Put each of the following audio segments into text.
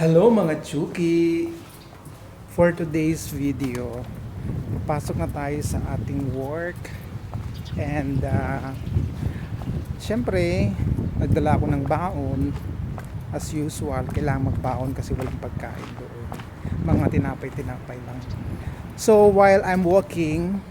Hello mga Chuki! For today's video, pasok na tayo sa ating work. And uh, syempre nagdala ako ng baon. As usual, kailangan magbaon kasi walang pagkain doon. Mga tinapay-tinapay lang. So while I'm walking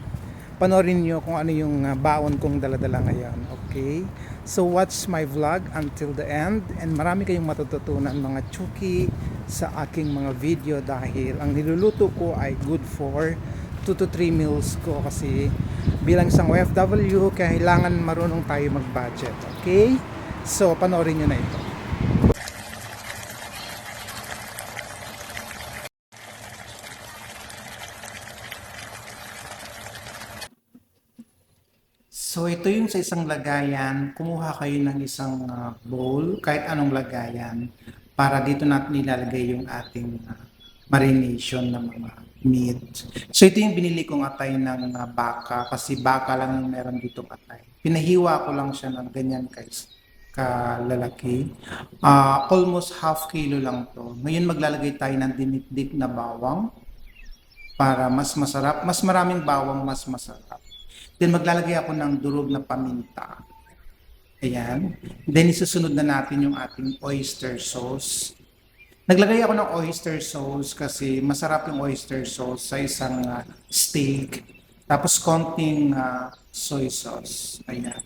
panoorin nyo kung ano yung uh, baon kong daladala ngayon okay so watch my vlog until the end and marami kayong matututunan mga chuki sa aking mga video dahil ang niluluto ko ay good for 2 to 3 meals ko kasi bilang isang OFW kailangan marunong tayo mag-budget okay? So panoorin nyo na ito So ito yung sa isang lagayan, kumuha kayo ng isang ah, bowl, kahit anong lagayan, para dito natin ilalagay yung ating ah, marination ng mga meat. So ito yung binili kong atay ng ah, baka, kasi baka lang yung meron dito atay. Pinahiwa ko lang siya ng ganyan guys, kalalaki. Ah, almost half kilo lang to. Ngayon maglalagay tayo ng dinipdik na bawang para mas masarap. Mas maraming bawang, mas masarap. Then maglalagay ako ng durog na paminta. Ayan. Then isusunod na natin yung ating oyster sauce. Naglagay ako ng oyster sauce kasi masarap yung oyster sauce sa isang ah, steak. Tapos konting ah, soy sauce. Ayan.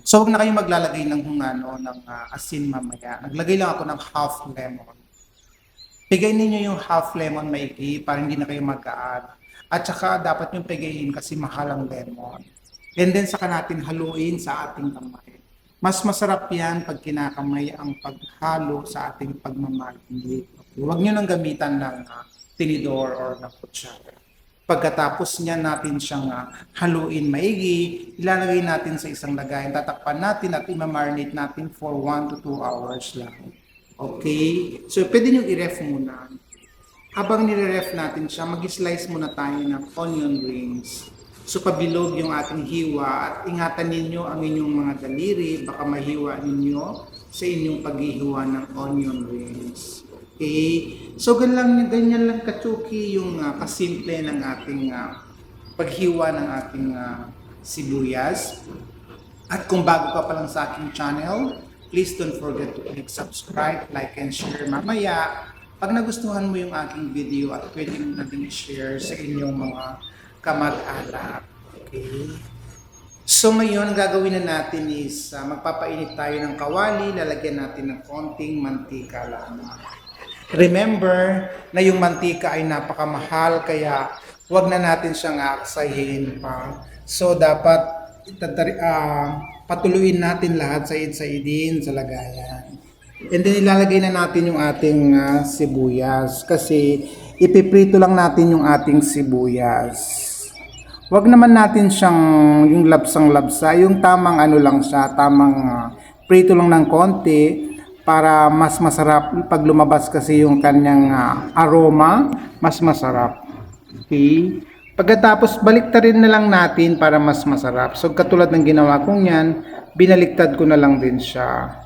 So wag na kayong maglalagay ng ano ng ah, asin mamaya. Naglagay lang ako ng half lemon. Pigay ninyo yung half lemon maigi para hindi na kayo mag-add. At saka dapat yung pigayin kasi mahal ang lemon. And then saka natin haluin sa ating kamay. Mas masarap yan pag kinakamay ang paghalo sa ating pagmamarinate. Huwag nyo nang gamitan ng ah, tinidor or ng kutsara. Pagkatapos niya natin siyang ah, haluin maigi, ilalagay natin sa isang lagayan, tatakpan natin at imamarinate natin for 1 to 2 hours lang. Okay? So, pwede nyo i-ref muna. Habang nire-ref natin siya, mag-slice muna tayo ng onion rings. So, pabilog yung ating hiwa at ingatan ninyo ang inyong mga daliri, baka mahiwa ninyo sa inyong paghihiwa ng onion rings. Okay? So, ganyan lang, ganyan lang kachuki yung uh, kasimple ng ating ah, paghiwa ng ating ah, sibuyas. At kung bago ka pa lang sa aking channel, please don't forget to click subscribe, like, and share. Mamaya, pag nagustuhan mo yung aking video at pwede mo na din i-share sa inyong mga kamag-anak. Okay? So ngayon, gagawin na natin is ah, magpapainit tayo ng kawali, lalagyan natin ng konting mantika lamang. Remember na yung mantika ay napakamahal kaya wag na natin siyang aksayin pa. So dapat ah, patuluin natin lahat sa idin sa lagayan. And then ilalagay na natin yung ating ah, sibuyas kasi ipiprito lang natin yung ating sibuyas. Wag naman natin siyang yung labsang-labsa, yung tamang ano lang siya, tamang ah, prito lang ng konti para mas masarap pag lumabas kasi yung kanyang ah, aroma, mas masarap. Okay? Pagkatapos baliktarin na lang natin para mas masarap. So katulad ng ginawa kong yan, binaliktad ko na lang din siya.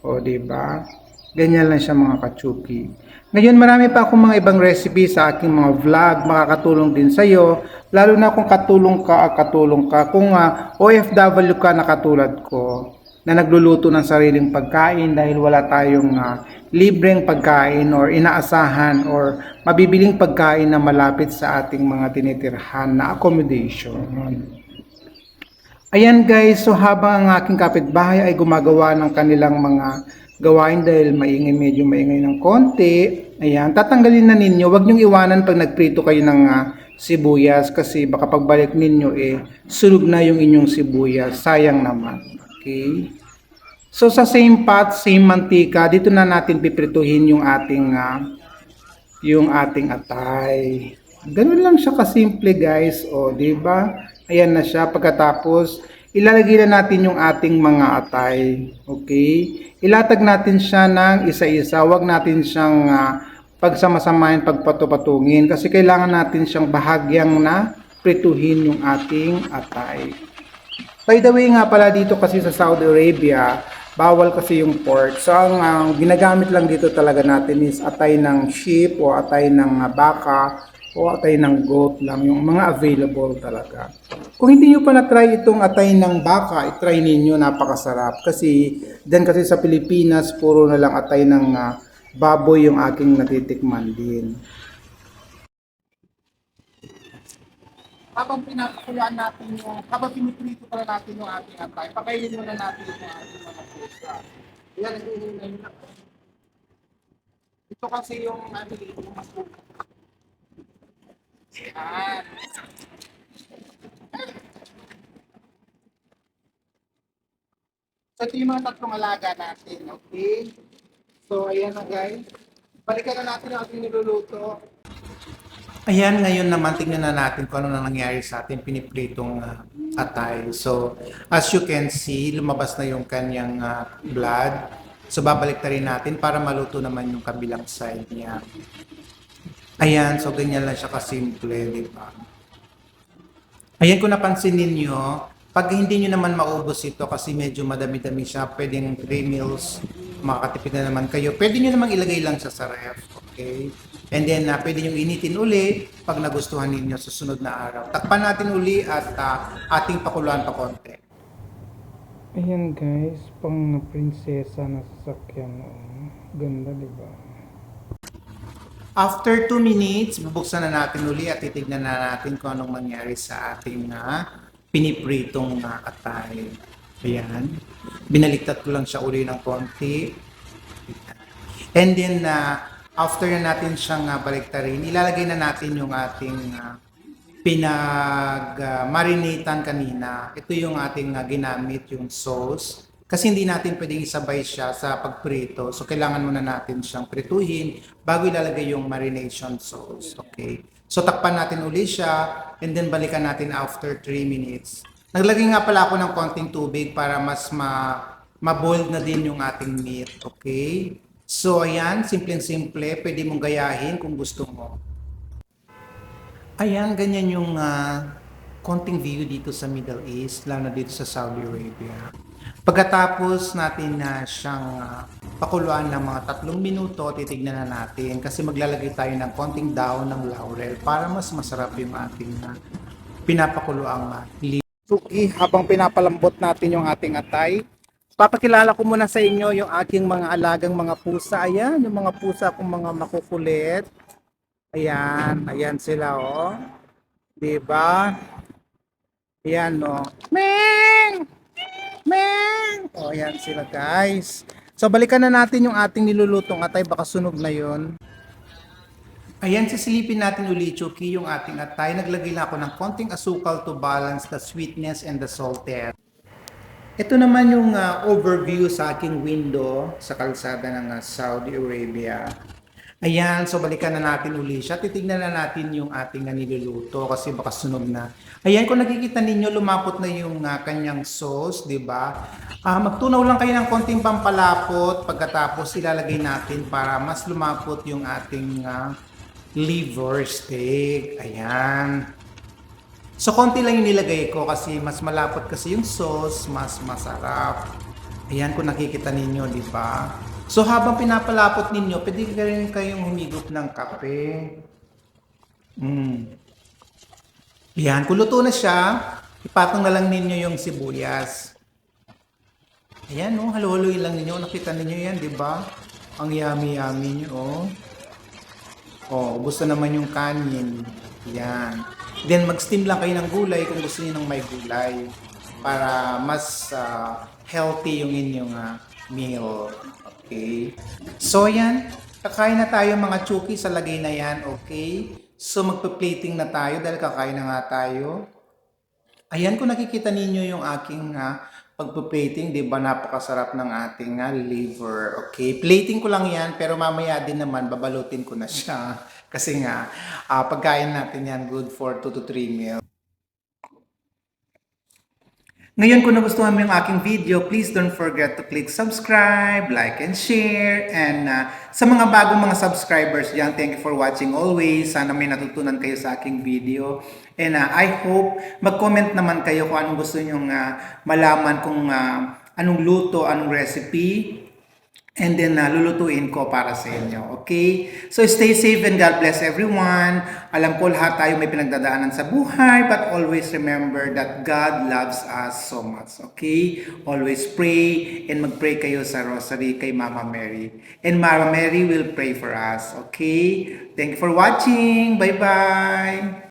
O, ba? Ganyan lang siya mga kachuki. Ngayon marami pa akong mga ibang recipe sa aking mga vlog, makakatulong din sa iyo, lalo na kung katulong ka, ah, katulong ka, kung ah, OFW ka na katulad ko, na nagluluto ng sariling pagkain dahil wala tayong ah, libreng pagkain or inaasahan or mabibiling pagkain na malapit sa ating mga tinitirhan na accommodation. Ayan guys, so habang ang aking kapitbahay ay gumagawa ng kanilang mga gawain dahil maingay, medyo maingay ng konti, ayan, tatanggalin na ninyo, wag niyong iwanan pag nagprito kayo ng ah, sibuyas kasi baka pagbalik ninyo eh, sunog na yung inyong sibuyas, sayang naman. Okay? So sa same pot, same mantika, dito na natin piprituhin yung ating ah, yung ating atay. Ganun lang siya kasimple guys, o di ba? Ayan na siya pagkatapos ilalagay na natin yung ating mga atay. Okay? Ilatag natin siya ng isa-isa, wag natin siyang ah, pagsama-samahin, pagpatupatungin kasi kailangan natin siyang bahagyang na prituhin yung ating atay. By the way nga pala dito kasi sa Saudi Arabia, bawal kasi yung pork. So ang ang ginagamit lang dito talaga natin is atay ng sheep o atay ng ah, baka o atay ng goat lang, yung mga available talaga. Kung hindi nyo pa na-try itong atay ng baka, itry ninyo, napakasarap. Kasi dyan kasi sa Pilipinas, puro na lang atay ng ah, baboy yung aking natitikman din. Habang pinapakuluan natin yung, habang piniprito pala natin yung ating atay, pakainin muna natin yung ating mga pusa. Yan. Ito kasi yung ano yung mas Yan. So, ito yung mga tatlong alaga natin, okay? So, ayan na guys. Balikan na natin ang ating niluluto. Ayan, ngayon naman tingnan na natin kung ano na nangyari sa ating pinipritong ah, atay. So, as you can see, lumabas na yung kanyang ah, blood. So, babalik na rin natin para maluto naman yung kabilang side niya. Ayan, so ganyan lang siya kasimple, di ba? Ayan, kung napansin ninyo, pag hindi nyo naman maubos ito kasi medyo madami-dami siya, pwedeng 3 meals, makakatipid na naman kayo. Pwede nyo namang ilagay lang siya sa ref, okay? And then, uh, pwede nyo initin uli pag nagustuhan ninyo sa sunod na araw. Takpan natin uli at ah, ating pakuluan pa konti. Ayan guys, pang prinsesa na sasakyan. Oh. Ganda, di ba? After 2 minutes, bubuksan na natin uli at titignan na natin kung anong mangyari sa ating uh, pinipritong uh, atay. Ayan. Binaliktad ko lang siya uli ng konti. And then, uh, after na natin siyang uh, baliktarin, ilalagay na natin yung ating uh, pinag-marinatan kanina. Ito yung ating uh, ginamit, yung sauce. Kasi hindi natin pwedeng isabay siya sa pagprito. So, kailangan muna natin siyang prituhin bago ilalagay yung marination sauce. Okay? So, takpan natin uli siya and then balikan natin after 3 minutes. Naglagay nga pala ako ng konting tubig para mas ma ma-boiled na din yung ating meat. Okay? So, ayan, simpleng-simple. Pwede mong gayahin kung gusto mo. Ayan, ganyan yung ah, konting view dito sa Middle East, lalo dito sa Saudi Arabia. Pagkatapos natin na siyang ah, pakuluan ng mga tatlong minuto, titignan na natin kasi maglalagay tayo ng konting daon ng laurel para mas masarap yung ating uh, pinapakuluang uh, Suki, habang pinapalambot natin yung ating atay, papakilala ko muna sa inyo yung aking mga alagang mga pusa. Ayan, yung mga pusa kong mga makukulit. Ayan, ayan sila oh. 'Di ba? Ayan no. Meng! Meng! O, ayan sila guys. So, balikan na natin yung ating nilulutong atay. Baka sunog na yon. Ayan, sisilipin natin uli, Chucky, yung ating atay. Naglagay lang ako ng konting asukal to balance the sweetness and the saltiness. Ito naman yung ah, overview sa aking window sa kalsada ng ah, Saudi Arabia. Ayan, so balikan na natin uli siya. Titignan na natin yung ating ah, niluluto kasi baka sunog na. Ayan, kung nakikita ninyo, lumapot na yung ah, kanyang sauce, di ba? Ah, magtunaw lang kayo ng konting pampalapot pagkatapos ilalagay natin para mas lumapot yung ating ah, liver steak. Ayan. So, konti lang yung nilagay ko kasi mas malapot kasi yung sauce, mas masarap. Ayan kung nakikita ninyo, di ba? So, habang pinapalapot ninyo, pwede ka rin kayong humigop ng kape. Mm. Ayan, kung luto na siya, ipatong na lang ninyo yung sibuyas. Ayan, no, halo-haloyin lang ninyo. Nakita ninyo yan, di ba? Ang yummy-yummy nyo, oh. Oh, gusto naman yung kanin. Yan. Then mag-steam lang kayo ng gulay kung gusto niyo ng may gulay para mas ah, healthy yung inyong ah, meal. Okay? So yan, kakain na tayo mga chuki sa lagay na yan, okay? So magpa-plating na tayo dahil kakain na nga tayo. Ayan, kung nakikita ninyo yung aking uh, pagpa-plating, di ba napakasarap ng ating ah, liver. Okay, plating ko lang yan, pero mamaya din naman babalutin ko na siya. Kasi nga, ah, pagkain natin yan good for 2 to 3 meals. Ngayon kung nagustuhan mo yung aking video, please don't forget to click subscribe, like and share. And uh, sa mga bagong mga subscribers dyan, thank you for watching always. Sana may natutunan kayo sa aking video. And uh, I hope mag-comment naman kayo kung anong gusto nyong uh, malaman kung uh, anong luto, anong recipe, and then uh, lulutuin ko para sa inyo. Okay? So stay safe and God bless everyone. Alam ko lahat tayo may pinagdadaanan sa buhay, but always remember that God loves us so much. Okay? Always pray and mag-pray kayo sa rosary kay Mama Mary. And Mama Mary will pray for us. Okay? Thank you for watching. Bye-bye.